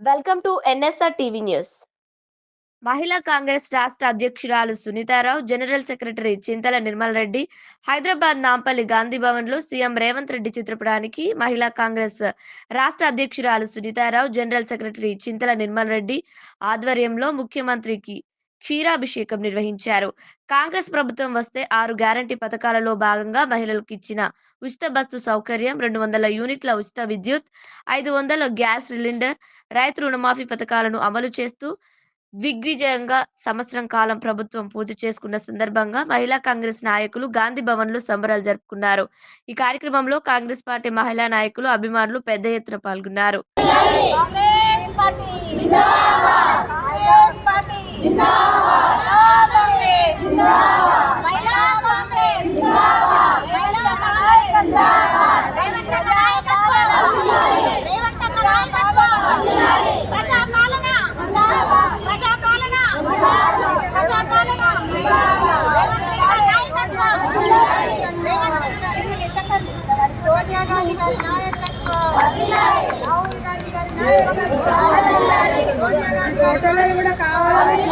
Welcome to NSR TV news. మహిళా కాంగ్రెస్ రాష్ట్ర అధ్యక్షురాలు సునీతారావు జనరల్ సెక్రటరీ చింతల నిర్మల్ రెడ్డి హైదరాబాద్ నాంపల్లి గాంధీ భవన్లో సీఎం రేవంత్ రెడ్డి చిత్రపటానికి మహిళా కాంగ్రెస్ రాష్ట్ర అధ్యక్షురాలు సునీతారావు జనరల్ సెక్రటరీ చింతల నిర్మల్ రెడ్డి ఆధ్వర్యంలో ముఖ్యమంత్రికి క్షీరాభిషేకం నిర్వహించారు. కాంగ్రెస్ ప్రభుత్వం వస్తే ఆరు గ్యారంటీ పథకాలలో భాగంగా మహిళలకు ఇచ్చిన ఉచిత బస్సు సౌకర్యం రెండు వందల యూనిట్ల ఉచిత విద్యుత్ ఐదు వందల గ్యాస్ సిలిండర్ రైతు రుణమాఫీ పథకాలను అమలు చేస్తూ దిగ్విజయంగా సంవత్సరం కాలం ప్రభుత్వం పూర్తి చేసుకున్న సందర్భంగా మహిళా కాంగ్రెస్ నాయకులు గాంధీ భవన్లో సంబరాలు జరుపుకున్నారు. ఈ కార్యక్రమంలో కాంగ్రెస్ పార్టీ మహిళా నాయకులు అభిమానులు పెద్ద ఎత్తున పాల్గొన్నారు కాంగ్రెస్ పార్టీ జిందాబాద్ కాంగ్రెస్ పార్టీ జిందాబాద్ కాంగ్రెస్ జిందాబాద్ మహిళా కాంగ్రెస్ జిందాబాద్ మహిళా కాంగ్రెస్ జిందాబాద్ రేవంత్ రెడ్డి నాయకత్వం రేవంత్ అన్న నాయకత్వం ప్రజా పాలన జిందాబాద్ ప్రజా పాలన ప్రజా పాలన రేవంత్ రెడ్డి గారి నాయకత్వం రేవంత్ సోనియా గాంధీ గారి నాయకత్వం రాహుల్ గాంధీ గారి నాయకత్వం సోనియా గాంధీ కూడా కావాలి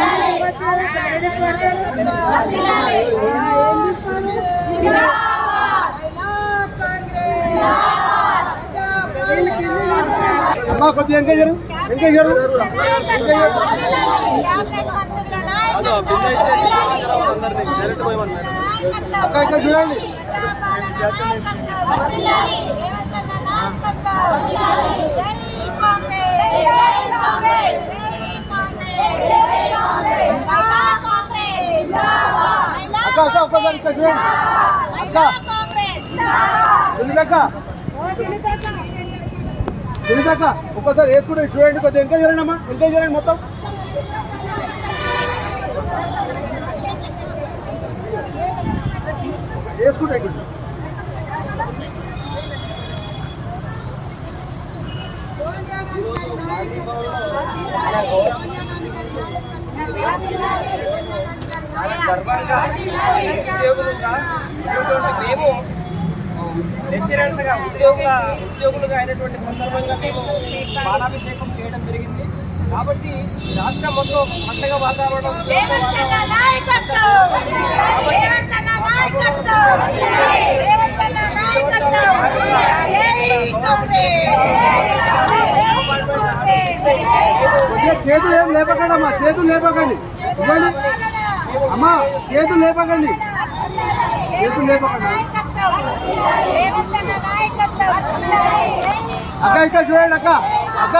అమ్మా కొద్దిగా వెనక చూడండి. అక్క ఒక్కసారి ఇక్కడ చూడండి. అక్క. సునీతక్క తెలిసాక ఒక్కసారి వేసుకుంటే చూడండి కొద్దిగా. వెనక చేయండి అమ్మా వెనక చేయండి మొత్తం. వేసుకుంటే ఇక్కడ గర్వంగా దేవుడు ఉన్నటువంటి మేము లెక్చరర్స్గా ఉద్యోగుల ఉద్యోగులుగా అయినటువంటి సందర్భంగా మేము పాలాభిషేకం చేయడం జరిగింది. కాబట్టి రాష్ట్రం మొత్తం ఒక పండగ వాతావరణం చేతులు ఏం లేపకండి అమ్మా చేతులు లేపకండి ఇవ్వండి అమ్మా చేతులు లేపకండి. చేతులు లేపకండి. అక్క ఇక్కడ చూడండి అక్క. అక్క.